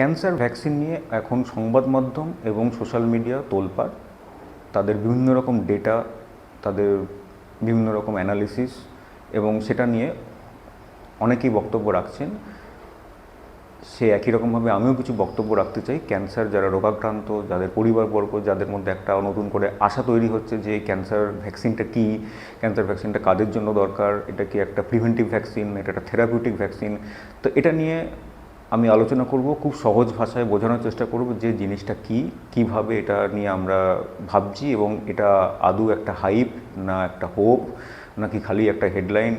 Cancer vaccine নিয়ে এখন সংবাদ মাধ্যম এবং সোশ্যাল মিডিয়া তোলপাড়। তাদের বিভিন্ন রকম ডেটা, তাদের বিভিন্ন রকম অ্যানালিসিস এবং সেটা নিয়ে অনেকেই বক্তব্য রাখছেন। সে একই রকমভাবে আমিও কিছু বক্তব্য রাখতে চাই। ক্যান্সার যারা রোগাক্রান্ত, যাদের পরিবারবর্গ, যাদের মধ্যে একটা নতুন করে আশা তৈরি হচ্ছে যে ক্যান্সার ভ্যাকসিনটা কী, ক্যান্সার ভ্যাকসিনটা কাদের জন্য দরকার, এটা কি একটা প্রিভেন্টিভ ভ্যাকসিন, এটা একটা থেরাপিউটিক ভ্যাকসিন। তো এটা নিয়ে আমি আলোচনা করব, খুব সহজ ভাষায় বোঝানোর চেষ্টা করব যে জিনিসটা কি, কীভাবে এটা নিয়ে আমরা ভাবছি এবং এটা আদৌ একটা হাইপ না একটা হোপ নাকি খালি একটা হেডলাইন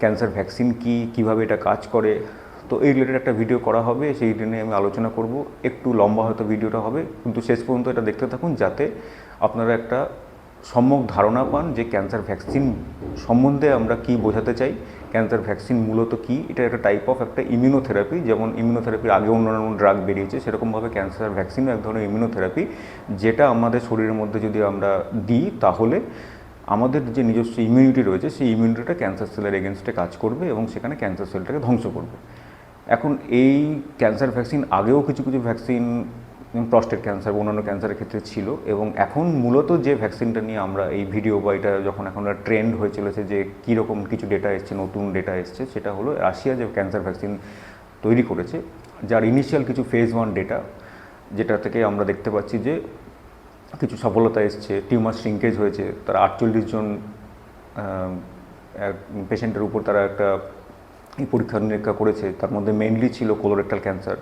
ক্যান্সার ভ্যাকসিন কি, কীভাবে এটা কাজ করে। তো এই রিলেটেড একটা ভিডিও করা হবে, সেই নিয়ে আমি আলোচনা করব। একটু লম্বা হয়তো ভিডিওটা হবে, কিন্তু শেষ পর্যন্ত এটা দেখতে থাকুন যাতে আপনারা একটা সম্যক ধারণা পান যে ক্যান্সার ভ্যাকসিন সম্বন্ধে আমরা কি বোঝাতে চাই। ক্যান্সার ভ্যাকসিন মূলত কি? এটা একটা টাইপ অফ একটা ইমিউনোথেরাপি যেমন ইমিউনোথেরাপির আগে অন্যান্য ড্রাগ বেরিয়েছে, সেরকমভাবে ক্যান্সার ভ্যাকসিনও এক ধরনের ইমিউনোথেরাপি যেটা আমাদের শরীরের মধ্যে যদি আমরা দিই, তাহলে আমাদের যে নিজস্ব ইমিউনিটি রয়েছে, সেই ইমিউনিটিটা ক্যান্সার সেলের এগেনস্টে কাজ করবে এবং সেখানে ক্যান্সার সেলটাকে ধ্বংস করবে। এখন এই ক্যান্সার ভ্যাকসিন আগেও কিছু কিছু ভ্যাকসিন প্রস্টেট ক্যান্সার বা অন্যান্য ক্যান্সারের ক্ষেত্রে ছিল এবং এখন মূলত যে ভ্যাকসিনটা নিয়ে আমরা এই ভিডিও বা এটা যখন এখন ট্রেন্ড হয়ে চলেছে যে কীরকম কিছু ডেটা এসছে, নতুন ডেটা এসছে, সেটা হলো রাশিয়া যে ক্যান্সার ভ্যাকসিন তৈরি করেছে, যার ইনিশিয়াল কিছু ফেজ ওয়ান ডেটা যেটা থেকে আমরা দেখতে পাচ্ছি যে কিছু সফলতা এসছে টিউমার শ্রিঙ্কেজ হয়েছে, তারা আটচল্লিশ জন পেশেন্টের উপর তারা একটা পরীক্ষা নিরীক্ষা করেছে, তার মধ্যে মেনলি ছিল কোলোরেক্টাল ক্যান্সার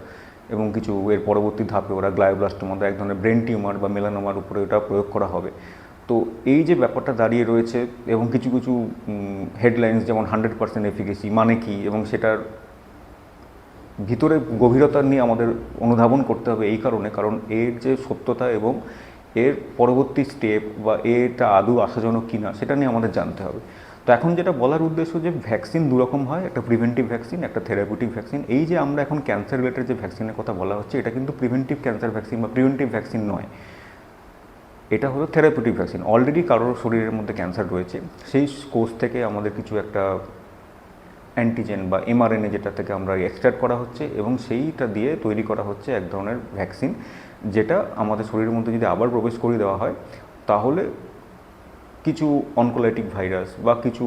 এবং কিছু এর পরবর্তী ধাপে ওরা গ্লায়োব্লাস্টোমা এক ধরনের ব্রেন টিউমার বা মেলানোমার উপরে ওটা প্রয়োগ করা হবে। তো এই যে ব্যাপারটা দাঁড়িয়ে রয়েছে এবং কিছু কিছু হেডলাইন্স যেমন হান্ড্রেড পার্সেন্ট এফিকেসি মানে কি এবং সেটার ভিতরে গভীরতা নিয়ে আমাদের অনুধাবন করতে হবে এই কারণে, কারণ এর যে সত্যতা এবং এর পরবর্তী স্টেপ বা এটা আদৌ আশাজনক কিনা সেটা নিয়ে আমাদের জানতে হবে। তো এখন যেটা বলার উদ্দেশ্য যে ভ্যাকসিন দুরকম হয়, একটা প্রিভেন্টিভ ভ্যাকসিন একটা থেরাপিউটিক ভ্যাকসিন এই যে আমরা এখন ক্যান্সার রিলেটেড যে ভ্যাকসিনের কথা বলা হচ্ছে, এটা কিন্তু প্রিভেন্টিভ ক্যান্সার ভ্যাকসিন বা প্রিভেন্টিভ ভ্যাকসিন নয়। এটা হলো থেরাপিউটিক ভ্যাকসিন অলরেডি কারোর শরীরের মধ্যে ক্যান্সার রয়েছে, সেই কোর্স থেকে আমাদের কিছু একটা অ্যান্টিজেন বা এমআরএনএ যেটা থেকে আমরা এক্সট্রাক্ট করা হচ্ছে এবং সেইটা দিয়ে তৈরি করা হচ্ছে এক ধরনের ভ্যাকসিন যেটা আমাদের শরীরের মধ্যে যদি আবার প্রবেশ করিয়ে দেওয়া হয়, তাহলে কিছু অনকোলাইটিক ভাইরাস বা কিছু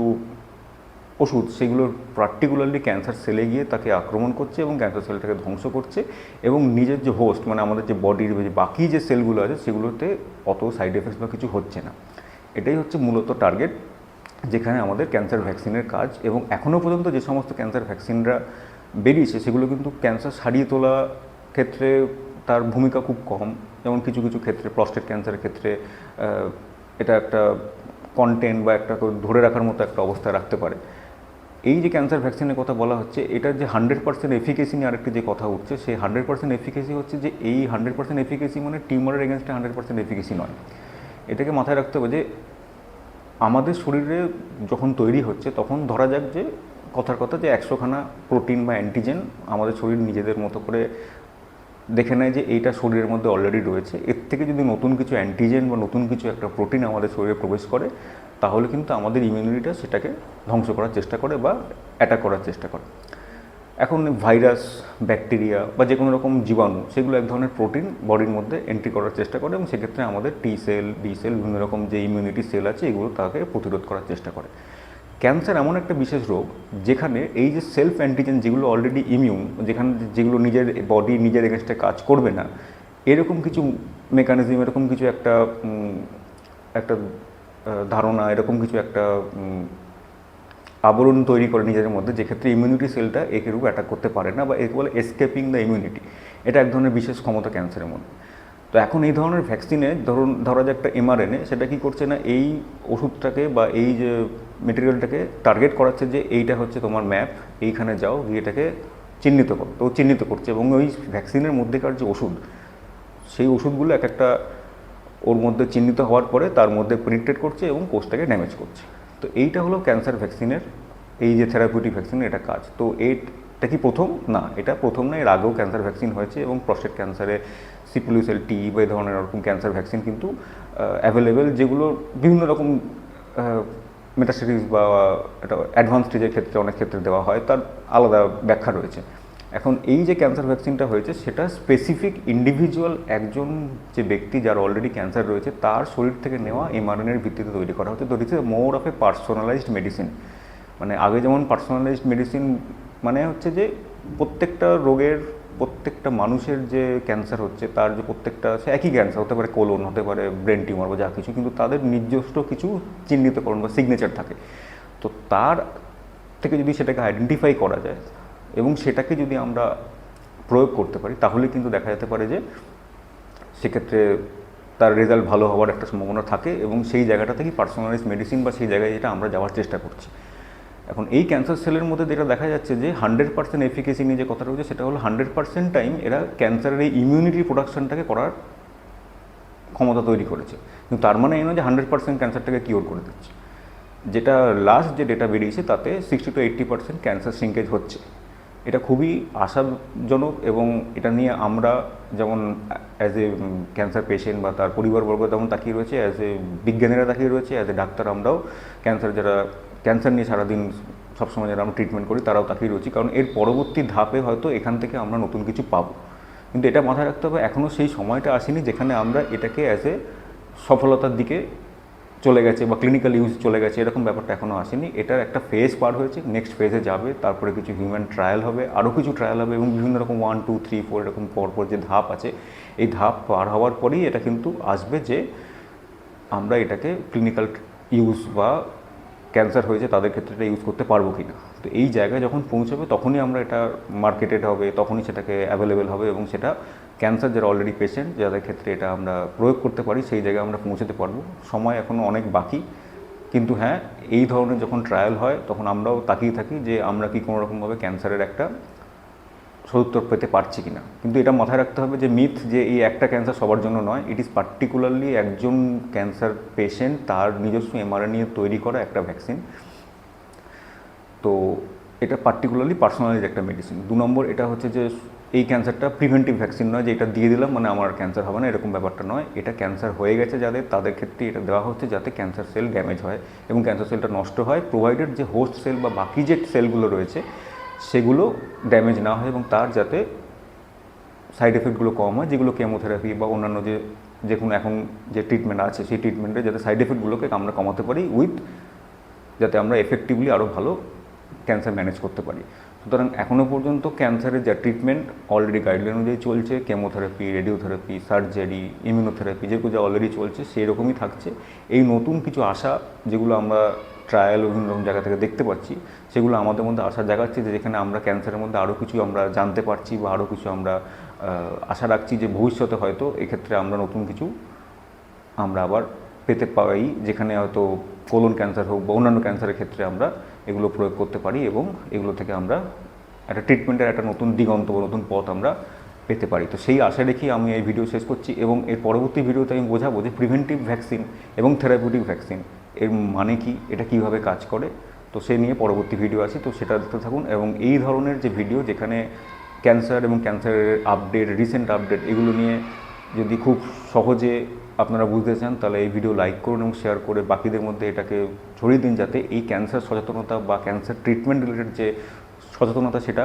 ওষুধ সেগুলো পার্টিকুলারলি ক্যান্সার সেলে গিয়ে তাকে আক্রমণ করছে এবং ক্যান্সার সেলটাকে ধ্বংস করছে এবং নিজের যে হোস্ট মানে আমাদের যে বডির যে বাকি যে সেলগুলো আছে, সেগুলোতে অত সাইড এফেক্টস বা কিছু হচ্ছে না। এটাই হচ্ছে মূলত টার্গেট যেখানে আমাদের ক্যান্সার ভ্যাকসিনের কাজ এবং এখনও পর্যন্ত যে সমস্ত ক্যান্সার ভ্যাকসিনরা বেরিয়েছে, সেগুলো কিন্তু ক্যান্সার সারিয়ে তোলা ক্ষেত্রে তার ভূমিকা খুব কম। যেমন কিছু কিছু ক্ষেত্রে প্রস্টেট ক্যান্সারের ক্ষেত্রে এটা একটা কন্টেন্ট বা একটা ধরে রাখার মতো একটা অবস্থা রাখতে পারে। এই যে ক্যান্সার ভ্যাকসিনের কথা বলা হচ্ছে, এটার যে হান্ড্রেড পার্সেন্ট এফিকেসি নিয়ে আরেকটি যে কথা উঠছে, সেই হান্ড্রেড পার্সেন্ট এফিকেসি হচ্ছে যে এই হান্ড্রেড পার্সেন্ট এফিকেসি মানে টিউমারের এগেনস্টে হান্ড্রেড পার্সেন্ট এফিকেসি নয়। এটাকে মাথায় রাখতে হবে যে আমাদের শরীরে যখন তৈরি হচ্ছে, তখন ধরা যাক যে কথার কথা যে একশোখানা প্রোটিন বা অ্যান্টিজেন আমাদের শরীর নিজেদের মতো করে দেখে নেয় যে এইটা শরীরের মধ্যে অলরেডি রয়েছে। এর থেকে যদি নতুন কিছু অ্যান্টিজেন বা নতুন কিছু একটা প্রোটিন আমাদের শরীরে প্রবেশ করে, তাহলে কিন্তু আমাদের ইমিউনিটিটা সেটাকে ধ্বংস করার চেষ্টা করে বা অ্যাটাক করার চেষ্টা করে। এখন ভাইরাস ব্যাকটেরিয়া বা যে কোনো রকম জীবাণু, সেগুলো এক ধরনের প্রোটিন বডির মধ্যে এন্ট্রি করার চেষ্টা করে এবং সেক্ষেত্রে আমাদের টি সেল ডি সেল বিভিন্ন রকম যে ইমিউনিটি সেল আছে, এগুলো তাকে প্রতিরোধ করার চেষ্টা করে। ক্যান্সার এমন একটা বিশেষ রোগ যেখানে এই যে সেলফ অ্যান্টিজেন যেগুলো অলরেডি ইমিউন যেখানে যেগুলো নিজের বডি নিজের এগেনস্টে কাজ করবে না, এরকম কিছু মেকানিজম এরকম কিছু একটা একটা ধারণা, এরকম কিছু একটা আবরণ তৈরি করে নিজেদের মধ্যে যেক্ষেত্রে ইমিউনিটি সেলটা একে রূপ অ্যাটাক করতে পারে না বা একে বলে এসকেপিং দ্য ইমিউনিটি এটা এক ধরনের বিশেষ ক্ষমতা ক্যান্সারের মধ্যে। তো এখন এই ধরনের ভ্যাকসিনে ধরুন, ধরা যায় একটা এমআরএনএ সেটা কি করছে না এই ওষুধটাকে বা এই যে মেটেরিয়ালটাকে টার্গেট করাচ্ছে যে এইটা হচ্ছে তোমার ম্যাপ এইখানে যাও, গিয়ে এটাকে চিহ্নিত করো। তো চিহ্নিত করছে এবং ওই ভ্যাকসিনের মধ্যেকার যে ওষুধ, সেই ওষুধগুলো এক একটা ওর মধ্যে চিহ্নিত হওয়ার পরে তার মধ্যে পেনিট্রেট করছে এবং কোষটাকে ড্যামেজ করছে। তো এইটা হলো ক্যান্সার ভ্যাকসিনের এই যে থেরাপিউটিক ভ্যাকসিনের এটা কাজ। তো এটা কি প্রথম? না, এটা প্রথম না, এর আগেও ক্যান্সার ভ্যাকসিন হয়েছে এবং প্রস্টেট ক্যান্সারে সিপুলিউসেল টি বা এই ধরনের রকম ক্যান্সার ভ্যাকসিন কিন্তু অ্যাভেলেবেল যেগুলো বিভিন্ন রকম মেটাস্টেটিস বা একটা অ্যাডভান্স স্টেজের ক্ষেত্রে অনেক ক্ষেত্রে দেওয়া হয়, তার আলাদা ব্যাখ্যা রয়েছে। এখন এই যে ক্যান্সার ভ্যাকসিনটা হয়েছে, সেটা স্পেসিফিক ইন্ডিভিজুয়াল একজন যে ব্যক্তি যার অলরেডি ক্যান্সার রয়েছে, তার শরীর থেকে নেওয়া এমআরএনএর ভিত্তিতে তৈরি করা হচ্ছে। তো this more of a personalised medicine মানে আগে যেমন পার্সোনালাইজড মেডিসিন মানে হচ্ছে যে প্রত্যেকটা রোগের প্রত্যেকটা মানুষের যে ক্যান্সার হচ্ছে, তার যে প্রত্যেকটা, সে একই ক্যান্সার হতে পারে কোলন হতে পারে ব্রেন টিউমার বা যা কিছু, কিন্তু তাদের নিজস্ব কিছু চিহ্নিতকরণ বা সিগনেচার থাকে। তো তার থেকে যদি সেটাকে আইডেন্টিফাই করা যায় এবং সেটাকে যদি আমরা প্রয়োগ করতে পারি, তাহলে কিন্তু দেখা যেতে পারে যে সেক্ষেত্রে তার রেজাল্ট ভালো হওয়ার একটা সম্ভাবনা থাকে এবং সেই জায়গাটা থেকেই পার্সোনালাইজ মেডিসিন বা সেই জায়গায় যেটা আমরা যাওয়ার চেষ্টা করছি। এখন এই ক্যান্সার সেলের মধ্যে যেটা দেখা যাচ্ছে যে হান্ড্রেড পার্সেন্ট এফিকেসি নিয়ে যে কথাটা রয়েছে, সেটা হলো হান্ড্রেড পার্সেন্ট টাইম এরা ক্যান্সারের এই ইমিউনিটি প্রোডাকশনটাকে করার ক্ষমতা তৈরি করেছে। কিন্তু তার মানে এই নয় যে হান্ড্রেড পার্সেন্ট ক্যান্সারটাকে কিওর করে দিচ্ছে। যেটা লাস্ট যে ডেটা বেরিয়েছে, তাতে sixty to eighty percent cancer shrinkage হচ্ছে। এটা খুবই আশাজনক এবং এটা নিয়ে আমরা যেমন অ্যাজ এ ক্যান্সার পেশেন্ট বা তার পরিবারবর্গ তেমন তাকিয়ে রয়েছে অ্যাজ এ বিজ্ঞানীরা তাকিয়ে রয়েছে অ্যাজ এ ডাক্তার আমরাও ক্যান্সার যারা ক্যান্সার নিয়ে সারাদিন সবসময় যারা আমরা ট্রিটমেন্ট করি, তারাও তাকিয়ে রয়েছি। কারণ এর পরবর্তী ধাপে হয়তো এখান থেকে আমরা নতুন কিছু পাবো। কিন্তু এটা মাথায় রাখতে হবে এখনও সেই সময়টা আসেনি যেখানে আমরা এটাকে অ্যাজ এ সফলতার দিকে চলে গেছে বা ক্লিনিক্যাল ইউজ চলে গেছে, এরকম ব্যাপারটা এখনও আসেনি। এটার একটা ফেজ পার হয়েছে নেক্সট ফেজে যাবে। তারপরে কিছু হিউম্যান ট্রায়াল হবে আরও কিছু ট্রায়াল হবে এবং বিভিন্ন রকম ওয়ান টু থ্রি ফোর এরকম পরপর যে ধাপ আছে, এই ধাপ পার হওয়ার পরেই এটা কিন্তু আসবে যে আমরা এটাকে ক্লিনিক্যাল ইউজ বা ক্যান্সার হয়েছে, তাদের ক্ষেত্রে এটা ইউজ করতে পারব কি না তো এই জায়গায় যখন পৌঁছবে, তখনই আমরা এটা মার্কেটেড হবে, তখনই সেটাকে অ্যাভেলেবেল হবে এবং সেটা ক্যান্সার যারা অলরেডি পেশেন্ট যাদের ক্ষেত্রে এটা আমরা প্রয়োগ করতে পারি, সেই জায়গায় আমরা পৌঁছতে পারব। সময় এখনও অনেক বাকি, কিন্তু হ্যাঁ এই ধরনের যখন ট্রায়াল হয়, তখন আমরাও তাকিয়ে থাকি যে আমরা কি কোনোরকমভাবে ক্যান্সারের একটা সদুত্তর পেতে পারছি কিনা। কিন্তু এটা মাথায় রাখতে হবে যে মিথ যে এই একটা ক্যান্সার সবার জন্য নয় ইট ইজ পার্টিকুলারলি একজন ক্যান্সার পেশেন্ট তার নিজস্ব এমআরএন নিয়ে তৈরি করা একটা ভ্যাকসিন তো এটা পার্টিকুলারলি পার্সোনালাইজ একটা মেডিসিন দু নম্বর এটা হচ্ছে যে এই ক্যান্সারটা প্রিভেন্টিভ ভ্যাকসিন নয় যে এটা দিয়ে দিলাম মানে আমার ক্যান্সার হবে না, এরকম ব্যাপারটা নয়। এটা ক্যান্সার হয়ে গেছে যাদের, তাদের ক্ষেত্রে এটা দেওয়া হচ্ছে যাতে ক্যান্সার সেল ড্যামেজ হয় এবং ক্যান্সার সেলটা নষ্ট হয় প্রোভাইডেড যে হোস্ট সেল বা বাকি যে সেলগুলো রয়েছে সেগুলো ড্যামেজ না হয় এবং তার যাতে সাইড এফেক্টগুলো কম হয়, যেগুলো কেমোথেরাপি বা অন্যান্য যে যে কোনো এখন যে ট্রিটমেন্ট আছে, সেই ট্রিটমেন্টে যাতে সাইড এফেক্টগুলোকে আমরা কমাতে পারি উইথ যাতে আমরা এফেক্টিভলি আরও ভালো ক্যান্সার ম্যানেজ করতে পারি। সুতরাং এখনও পর্যন্ত ক্যান্সারের যা ট্রিটমেন্ট অলরেডি গাইডলাইন অনুযায়ী চলছে কেমোথেরাপি রেডিওথেরাপি সার্জারি ইমিউনোথেরাপি যেগুলো যা অলরেডি চলছে সেই রকমই থাকছে। এই নতুন কিছু আশা যেগুলো আমরা ট্রায়াল বিভিন্ন রকম জায়গা থেকে দেখতে পাচ্ছি, সেগুলো আমাদের মধ্যে আশা জাগাচ্ছে যে যেখানে আমরা ক্যান্সারের মধ্যে আরও কিছু আমরা জানতে পারছি বা আরও কিছু আমরা আশা রাখছি যে ভবিষ্যতে হয়তো এক্ষেত্রে আমরা নতুন কিছু আমরা আবার পেতে পাই, যেখানে হয়তো কোলন ক্যান্সার হোক বা অন্যান্য ক্যান্সারের ক্ষেত্রে আমরা এগুলো প্রয়োগ করতে পারি এবং এগুলো থেকে আমরা একটা ট্রিটমেন্টের একটা নতুন দিগন্ত বা নতুন পথ আমরা পেতে পারি। তো সেই আশা রেখেই আমি এই ভিডিও শেষ করছি এবং এর পরবর্তী ভিডিওতে আমি বোঝাবো যে প্রিভেন্টিভ ভ্যাকসিন এবং থেরাপিউটিক ভ্যাকসিন এর মানে কি? এটা কীভাবে কাজ করে? তো সে নিয়ে পরবর্তী ভিডিও আছে, তো সেটা দেখতে থাকুন। এবং এই ধরনের যে ভিডিও যেখানে ক্যান্সার এবং ক্যান্সারের আপডেট রিসেন্ট আপডেট এগুলো নিয়ে যদি খুব সহজে আপনারা বুঝতে চান, তাহলে এই ভিডিও লাইক করুন এবং শেয়ার করে বাকিদের মধ্যে এটাকে ছড়িয়ে দিন যাতে এই ক্যান্সার সচেতনতা বা ক্যান্সার ট্রিটমেন্ট রিলেটেড যে সচেতনতা, সেটা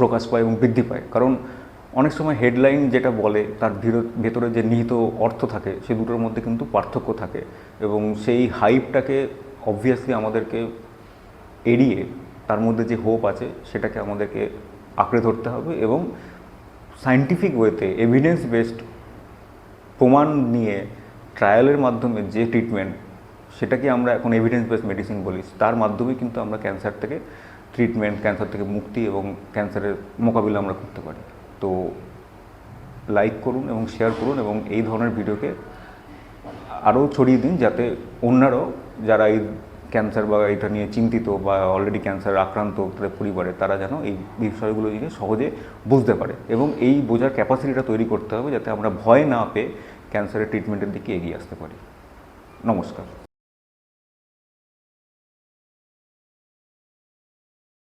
প্রকাশ পায় এবং বৃদ্ধি পায়। কারণ অনেক সময় হেডলাইন যেটা বলে, তার ভিতর- যে নিহিত অর্থ থাকে, সে দুটোর মধ্যে কিন্তু পার্থক্য থাকে এবং সেই হাইপটাকে অবভিয়াসলি আমাদেরকে এড়িয়ে তার মধ্যে যে হোপ আছে, সেটাকে আমাদেরকে আঁকড়ে ধরতে হবে এবং সায়েন্টিফিক ওয়েতে এভিডেন্স বেসড প্রমাণ নিয়ে ট্রায়ালের মাধ্যমে যে ট্রিটমেন্ট সেটাকে আমরা এখন এভিডেন্স বেস মেডিসিন বলি। তার মাধ্যমে কিন্তু আমরা ক্যান্সার থেকে ট্রিটমেন্ট ক্যান্সার থেকে মুক্তি এবং ক্যান্সারের মোকাবিলা আমরা করতে পারি। তো লাইক করুন এবং শেয়ার করুন এবং এই ধরনের ভিডিওকে আরও ছড়িয়ে দিন যাতে অন্যরাও যারা এই ক্যান্সার বা এটা নিয়ে চিন্তিত বা অলরেডি ক্যান্সার আক্রান্ত তাদের পরিবারে তারা যেন এই বিষয়গুলো নিয়ে সহজে বুঝতে পারে এবং এই বোঝার ক্যাপাসিটিটা তৈরি করতে হবে যাতে আমরা ভয় না পেয়ে ক্যান্সারের ট্রিটমেন্টের দিকে এগিয়ে আসতে পারি। নমস্কার।